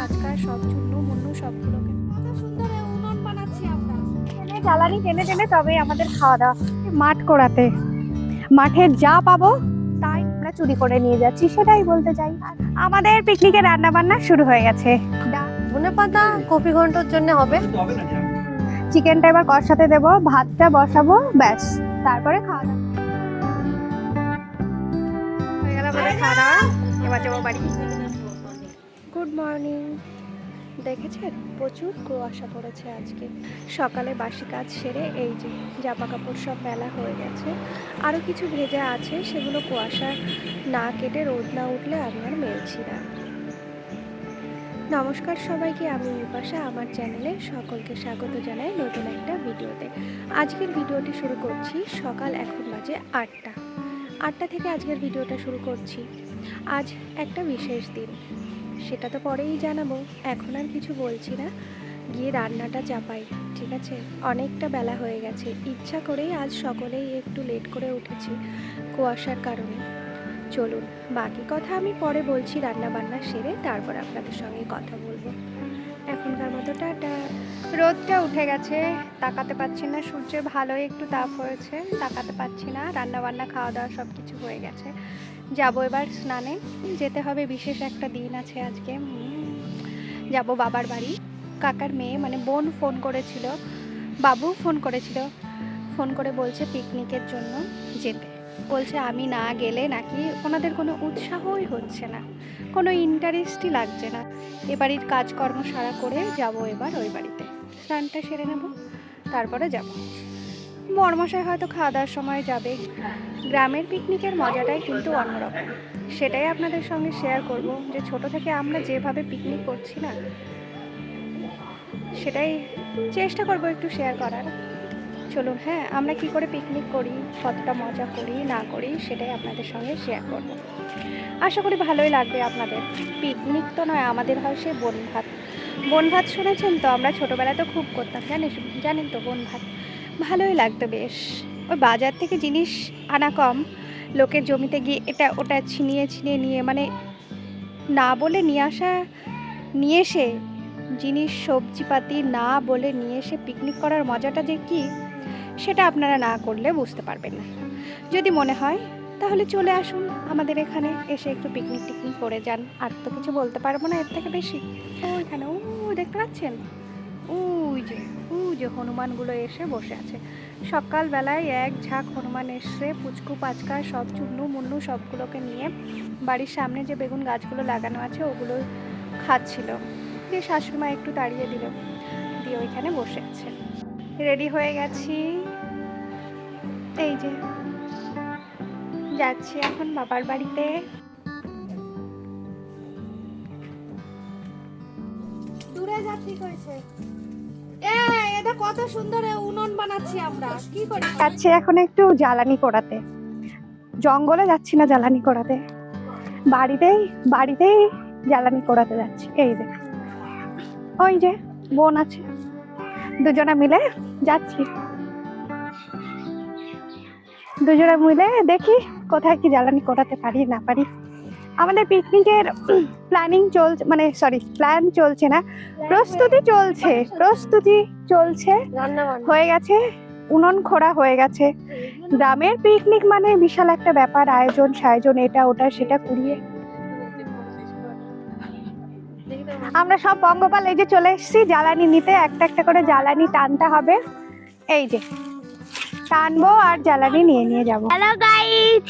পাঁচকা সব চূর্ণ মুন্ন সবগুলোকে। জ্বালানি টেনে টেনে তবেই আমাদের খাওয়া দাওয়া। মাঠ করাতে। মাঠে যা পাবো তাই আমরা চুরি করে নিয়ে যাচ্ছি সেটাই বলতে চাই। আমাদের পিকনিকের রান্না বান্না শুরু হয়ে গেছে। ধনে পাতা কপি ঘণ্টার জন্য হবে। চিকেনটা এবার কষাতে দেবো ভাতটা বসাবো ব্যাস। তারপরে খাওয়া দাওয়া। হয়ে গেল আমাদের খাওয়া দাওয়া। এবার যাব বাড়ি। গুড মর্নিং দেখেছেন? প্রচুর কুয়াশা পড়েছে আজকে। সকালে বাসি কাজ সেরে এই যে জামা কাপড় সব মেলা হয়ে গেছে। আরও কিছু ভেজা আছে, সেগুলো কুয়াশা না কেটে রোদ না উঠলে আমি আর মেলছি না। নমস্কার সবাইকে, আমি বিপাশা আমার চ্যানেলে সকলকে স্বাগত জানাই নতুন একটা ভিডিওতে। আজকের ভিডিওটি শুরু করছি সকাল এখন বাজে আটটা। আটটা থেকে আজকের ভিডিওটা শুরু করছি। আজ একটা বিশেষ দিন। সেটা তো পরেই জানাব। এখন আর কিছু বলছি না। গিয়ে রান্নাটা চাপাই, ঠিক আছে? অনেকটা বেলা হয়ে গেছে। ইচ্ছা করেই আজ সকলেই একটু লেট করে উঠেছি কুয়াশার কারণে। চলুন, বাকি কথা আমি পরে বলছি রান্না বান্না সেরে তারপর আপনাদের সঙ্গে কথা বলব। এখনকার মতো টাটা। রোদটা উঠে গেছে। তাকাতে পাচ্ছি না, সূর্যের ভালোই একটু তাপ হয়েছে। তাকাতে পাচ্ছি না রান্না বান্না খাওয়া দাওয়া সব কিছু হয়ে গেছে। যাব এবার স্নানে। যেতে হবে বিশেষ একটা দিন আছে আজকে। যাব বাবার বাড়ি। কাকার মেয়ে মানে বোন ফোন করেছিল। বাবু ফোন করেছিল। ফোন করে বলছে পিকনিকের জন্য যেতে। বলছে, আমি না গেলে নাকি ওনাদের কোনো উৎসাহই হচ্ছে না। কোনো ইন্টারেস্টই লাগছে না। এ বাড়ির কাজকর্ম সারা করে যাব এবার ওই বাড়িতে। স্নানটা সেরে নেব, তারপরে যাব। বরমশাই হয়তো খাওয়া দাওয়ার সময় যাবে। গ্রামের পিকনিকের মজাটাই কিন্তু অন্যরকম। সেটাই আপনাদের সঙ্গে শেয়ার করব যে ছোট থেকে আমরা যেভাবে পিকনিক করছি না, সেটাই চেষ্টা করব একটু শেয়ার করার। চলুন হ্যাঁ আমরা কি করে পিকনিক করি, কতটা মজা করি, না করি, সেটাই আপনাদের সঙ্গে শেয়ার করব। আশা করি ভালোই লাগবে আপনাদের। পিকনিক তো নয়, আমাদের হয় সে বন ভাত বন ভাত শুনেছেন তো? আমরা ছোটোবেলায় তো খুব করতাম, জানিস, জানেন তো বন ভাত ভালোই লাগতো বেশ। ওই বাজার থেকে জিনিস আনা কম। লোকের জমিতে গিয়ে এটা ওটা ছিনিয়ে ছিনিয়ে নিয়ে মানে না বলে নিয়ে আসা, নিয়ে এসে জিনিস, সবজিপাতি না বলে নিয়ে এসে পিকনিক করার মজাটা যে কী, সেটা আপনারা না করলে বুঝতে পারবেন না। যদি মনে হয়, তাহলে চলে আসুন আমাদের এখানে, এসে একটু পিকনিক টিকনিক করে যান। আর তো কিছু বলতে পারব না এর থেকে বেশি। ওইখানে ও, দেখতে পাচ্ছেন? যে হনুমানগুলো এসে বসে আছে। সকালবেলায় এক ঝাঁক হনুমান এসে পুচকু, পাচকা, সব চুন্নু, মুন্নু সবগুলোকে নিয়ে বাড়ির সামনে যে বেগুন গাছগুলো লাগানো আছে ওগুলো খাচ্ছিল। দিয়ে শাশুড়িমা একটু তাড়িয়ে দিল। দিয়ে ওইখানে বসে আছে। রেডি হয়ে গেছি। এই যে, যাচ্ছি এখন বাবার বাড়িতে। দূরে যাত্রী করেছে এটা কত সুন্দর বানাচ্ছি আমরা। করি? যাচ্ছি এখন একটু জ্বালানি করাতে। জঙ্গলে যাচ্ছি না জ্বালানি করাতে। বাড়িতেই বাড়িতেই জ্বালানি করাতে যাচ্ছি। এই যে। ওই যে, বোন আছে। দুজনে মিলে যাচ্ছি। দুজনে মিলে দেখি কোথায় কি জ্বালানি করাতে পারি, না পারি। আমাদের পিকনিকের প্ল্যানিং চলছে মানে সরি প্ল্যান চলছে না প্রস্তুতি চলছে প্রস্তুতি চলছে হয়ে গেছে উনন খোড়া হয়ে গেছে। গ্রামের পিকনিক মানে বিশাল একটা ব্যাপার আয়োজন সায়োজন এটা ওটা সেটা কুড়িয়ে। আমরা সব পঙ্গপাল এই যে চলে এসেছি জ্বালানি নিতে একটা একটা করে জ্বালানি টানতে হবে। এই যে টানবো আর জ্বালানি নিয়ে নিয়ে যাব। হ্যালো গাইস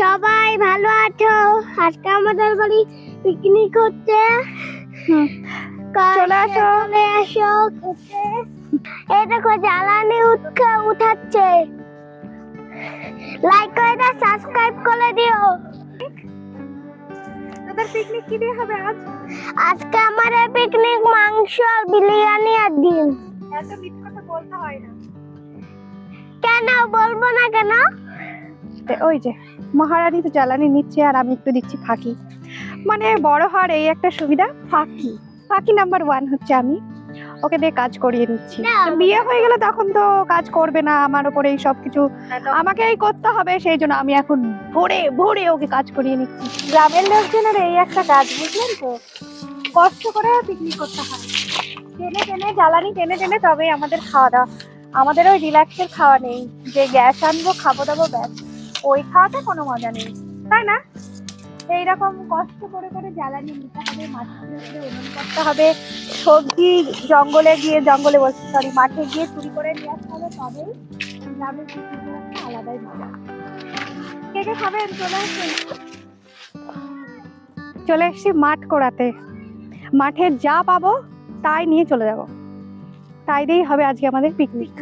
সবাই ভালো আছো? আজকে আমাদের বাড়ি পিকনিক হচ্ছে। চলে আসো। চলে আসো এই দেখো জ্বালানি উৎকা উঠাচ্ছে। লাইক করে দাও সাবস্ক্রাইব করে দিও। তোদের পিকনিক কি দিয়ে হবে আজ? আজকে আমাদের পিকনিক মাংস আর বিরিয়ানি আর ডিম। এত মিথ্যা কথা বলতে হয় না। কেন? বলব না কেন? ওই যে মহারানী তো জ্বালানি নিচ্ছে আর আমি একটু দিচ্ছি ফাঁকি। মানে বড় হওয়ার এই একটা সুবিধা ফাঁকি। ফাঁকি নাম্বার ওয়ান হচ্ছে আমি ওকে দিয়ে কাজ করিয়ে নিচ্ছি। বিয়ে হয়ে গেলে তখন তো কাজ করবে না আমার উপরে এই সব কিছু। আমাকেই করতে হবে সেই জন্য আমি এখন ভোরে ভোরে ওকে কাজ করিয়ে নিচ্ছি। গ্রামের লোকজনের এই একটা কাজ বুঝলেন তো? কষ্ট করে পিকনিক করতে হয়। টেনে টেনে জ্বালানি টেনে টেনে তবেই আমাদের খাওয়া দাওয়া। আমাদের ওই রিল্যাক্সের খাওয়া নেই। যে গ্যাস আনব খাব দাবো ব্যাস। ওই খাওয়াতে কোনো মজা নেই। তাই না? এইরকম কষ্ট করে করে জ্বালানি নিতে হবে খুঁড়ে উনুন করতে হবে। সবজি জঙ্গলে গিয়ে জঙ্গলে বলছি সরি মাঠে গিয়ে চুরি করে নিয়ে আসতে হবে, তবেই গ্রামের একটা আলাদাই মজা। কে কে খাবেন? চলে আসুন। চলে এসছি মাঠ করাতে। মাঠে যা পাবো তাই নিয়ে চলে যাব। তাই দিয়েই হবে আজকে আমাদের পিকনিক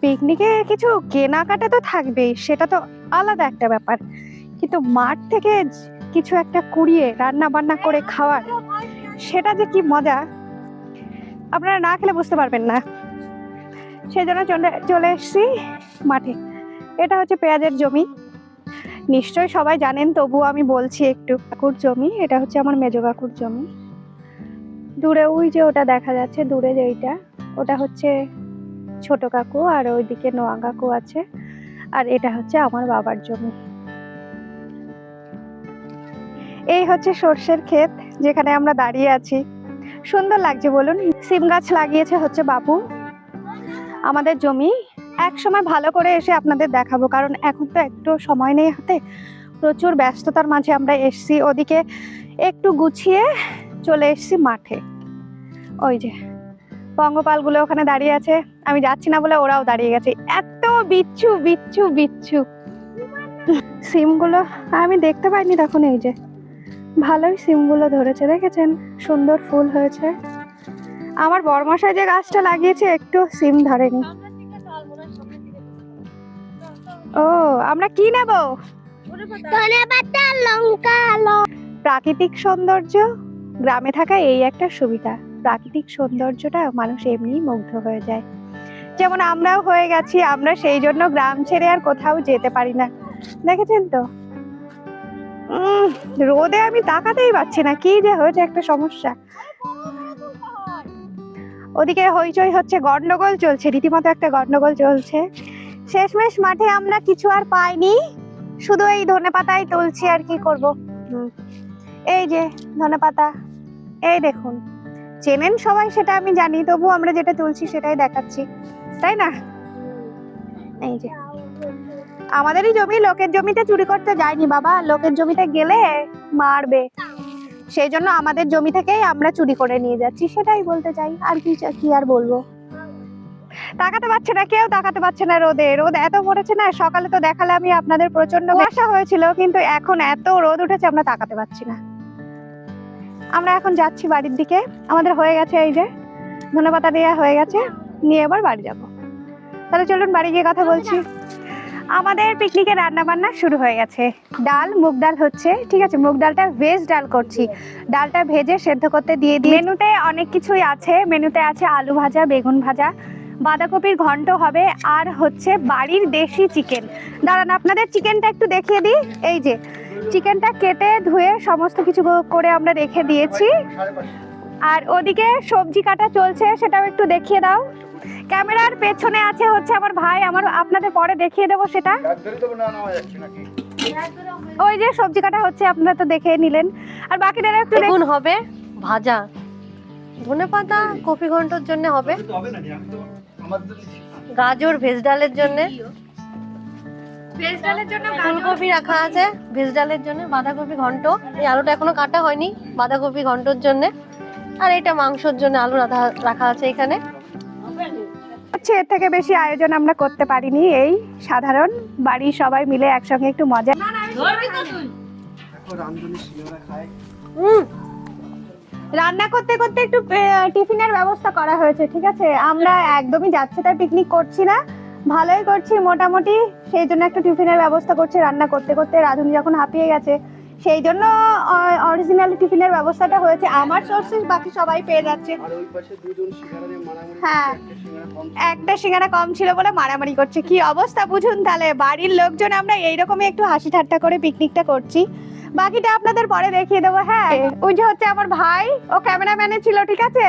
পিকনিকে কিছু কেনাকাটা তো থাকবেই, সেটা তো আলাদা একটা ব্যাপার। কিন্তু মাঠ থেকে কিছু একটা কুড়িয়ে রান্না বান্না করে খাওয়ার, সেটা যে কি মজা? আপনারা না খেলে বুঝতে পারবেন না। সেই জন্য চলে চলে এসছি মাঠে। এটা হচ্ছে পেঁয়াজের জমি। নিশ্চয় সবাই জানেন, তবুও আমি বলছি একটু, কাকুর জমি, এটা হচ্ছে আমার মেজো কাকুর জমি। দূরে ওই যে ওটা দেখা যাচ্ছে, দূরে যেইটা ওটা হচ্ছে ছোট কাকু আর ওইদিকে নোয়া কাকু আছে। আর এটা হচ্ছে আমার বাবার জমি। এই হচ্ছে সর্ষের ক্ষেত যেখানে আমরা দাঁড়িয়ে আছি। সুন্দর লাগছে বলুন, সিম গাছ লাগিয়েছে হচ্ছে বাবু আমাদের জমি এক সময় ভালো করে এসে আপনাদের দেখাবো, কারণ এখন তো একটু সময় নেই হাতে। প্রচুর ব্যস্ততার মাঝে আমরা এসছি, ওদিকে একটু গুছিয়ে চলে এসছি মাঠে। ওই যে পঙ্গপালগুলো ওখানে দাঁড়িয়ে আছে। আমি যাচ্ছি না বলে ওরাও দাঁড়িয়ে গেছে। এত বিচ্ছু বিচ্ছু বিচ্ছু। সিমগুলো আমি দেখতে পাইনি তখন এই যে। ভালোই সিমগুলো ধরেছে দেখেছেন? সুন্দর ফুল হয়েছে। আমার বরমশাই যে গাছটা লাগিয়েছে একটু সিম ধরেনি। ও আমরা কি নেব? লঙ্কা। প্রাকৃতিক সৌন্দর্য গ্রামে থাকা এই একটা সুবিধা। প্রাকৃতিক সৌন্দর্যটা মানুষ এমনিই মুগ্ধ হয়ে যায়। যেমন আমরাও হয়ে গেছি, আমরা সেই জন্য গ্রাম ছেড়ে আর কোথাও যেতে পারি না। দেখেছেন তো? রোদে আমি তাকাতেই পারছি না, কি যে হয়েছে একটা সমস্যা। ওদিকে হইচই হচ্ছে, গন্ডগোল চলছে, রীতিমতো একটা গন্ডগোল চলছে। শেষমেশ মাঠে আমরা কিছু আর পাইনি, শুধু এই ধনে পাতাই তুলছি আর কি করব। এই যে ধনে পাতা, এই দেখুন। চেনেন সবাই সেটা আমি জানি তবু আমরা যেটা তুলছি সেটাই দেখাচ্ছি। তাই না? এই যে। আমাদেরই জমি লোকের জমিতে চুরি করতে যায়নি বাবা। লোকের জমিতে গেলে মারবে। সেই জন্য আমাদের জমি থেকেই আমরা চুরি করে নিয়ে যাচ্ছি সেটাই বলতে চাই। আর কি কি আর বলব? তাকাতে পারছে না কেউ তাকাতে পারছে না রোদে। রোদ এত পড়েছে না সকালে তো দেখালে আমি আপনাদের প্রচণ্ড কুয়াশা হয়েছিল কিন্তু এখন এত রোদ উঠেছে আমরা তাকাতে পারছি না। আমরা এখন যাচ্ছি বাড়ির দিকে। আমাদের হয়ে গেছে এই যে, ধনেপাতা দেওয়া হয়ে গেছে। নিয়ে এবার বাড়ি যাব। তাহলে চলুন বাড়ি গিয়ে কথা বলছি। আমাদের পিকনিকে রান্না বান্না শুরু হয়ে গেছে। ডাল, মুগ ডাল হচ্ছে, ঠিক আছে? মুগ ডালটা ভেজ ডাল করছি। ডালটা ভেজে সেদ্ধ করতে দিয়ে দিই। মেনুতে অনেক কিছুই আছে। মেনুতে আছে আলু ভাজা, বেগুন ভাজা, বাঁধাকপির ঘন্ট হবে, আর হচ্ছে বাড়ির দেশি চিকেন। দাঁড়ান, আপনাদের চিকেনটা একটু দেখিয়ে দিই। এই যে চিকেনটা কেটে ধুয়ে সমস্ত কিছু করে আমরা রেখে দিয়েছি। আর ওদিকে সবজি কাটা চলছে সেটাও একটু দেখিয়ে দাও। ক্যামেরার পেছনে আছে হচ্ছে আমার ভাই আমার আপনাদের পরে দেখিয়ে দেবো সেটা। ওই যে সবজি কাটা হচ্ছে আপনারা তো দেখে নিলেন। আর বাকিদের একটু দেখ- বেগুন হবে ভাজা। ধনে পাতা কপি ঘন্টর জন্য হবে। গাজর ভেজ ডালের জন্য। ভেজ ডালের জন্য ফুলকপি রাখা আছে ভেজ ডালের জন্য বাঁধাকপি ঘন্ট। এই আলুটা এখনও কাটা হয়নি বাঁধাকপি ঘন্টর জন্য। আর এটা মাংসর জন্য আলু রাখা রাখা আছে এখানে। হচ্ছে এর থেকে বেশি আয়োজন আমরা করতে পারিনি এই সাধারণ বাড়ির সবাই মিলে একসঙ্গে একটু মজা। রান্না করতে করতে একটু টিফিনের ব্যবস্থা করা হয়েছে ঠিক আছে? আমরা একদমই যাচ্ছে তাই পিকনিক করছি না। ভালোই করছি মোটামুটি। সেই জন্য একটা টিফিনের ব্যবস্থা করছি, রান্না করতে করতে রাঁধুনি যখন হাঁপিয়ে গেছে। সেই জন্য অরিজিনাল টিফিনের ব্যবস্থাটা হয়েছে। আমার সোর্সেস বাকি সবাই পেয়ে যাচ্ছে। হ্যাঁ। একটা সিঙ্গারা কম একটা সিঙ্গারা কম ছিল বলে মারামারি করছে। কি অবস্থা বুঝুন তাহলে? বাড়ির লোকজন আমরা এইরকমই একটু হাসি ঠাট্টা করে পিকনিকটা করছি। বাকিটা আপনাদের পরে দেখিয়ে দেবো হ্যাঁ। ওই যে হচ্ছে আমার ভাই ও ক্যামেরাম্যানে ছিল ঠিক আছে?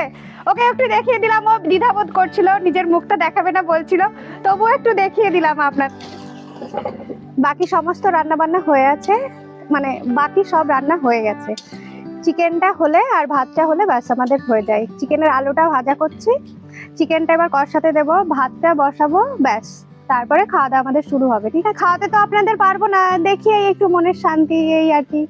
ওকে একটু দেখিয়ে দিলাম ও দ্বিধাবোধ করছিল নিজের মুখটা দেখাবে না বলছিল। তবুও একটু দেখিয়ে দিলাম আপনার। বাকি সমস্ত রান্না বান্না হয়ে আছে। মানে বাকি সব রান্না হয়ে গেছে। চিকেনটা হলে আর ভাতটা হলে ব্যাস আমাদের হয়ে যায়। চিকেনের আলুটা ভাজা করছি। চিকেনটা এবার কষাতে দেবো, ভাতটা বসাবো, ব্যাস। তারপরে খাওয়া দাওয়া আমাদের শুরু হবে, ঠিক আছে? খাওয়াতে তো আপনাদের পারব না দেখি একটু মনের শান্তি, এই আর কি।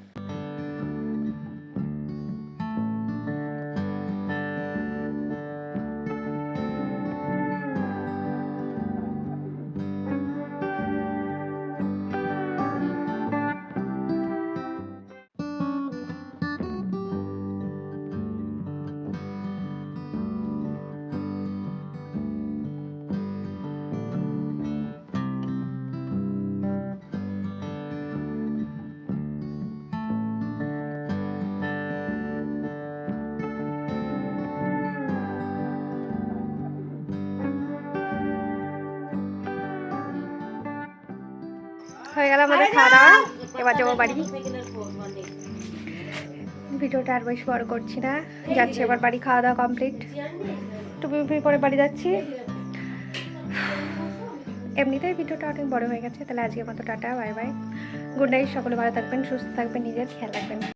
হয়ে গেল আমাদের খাওয়া দাওয়া এবার যাব বাড়ি ভিডিওটা আর বেশ বড় করছি না যাচ্ছি এবার বাড়ি খাওয়া দাওয়া কমপ্লিট টুপি টুপি পরে বাড়ি যাচ্ছি এমনিতেই ভিডিওটা অনেক বড় হয়ে গেছে তাহলে আজকের মতো tata bye bye good night সকলে ভালো থাকবেন সুস্থ থাকবেন নিজের খেয়াল রাখবেন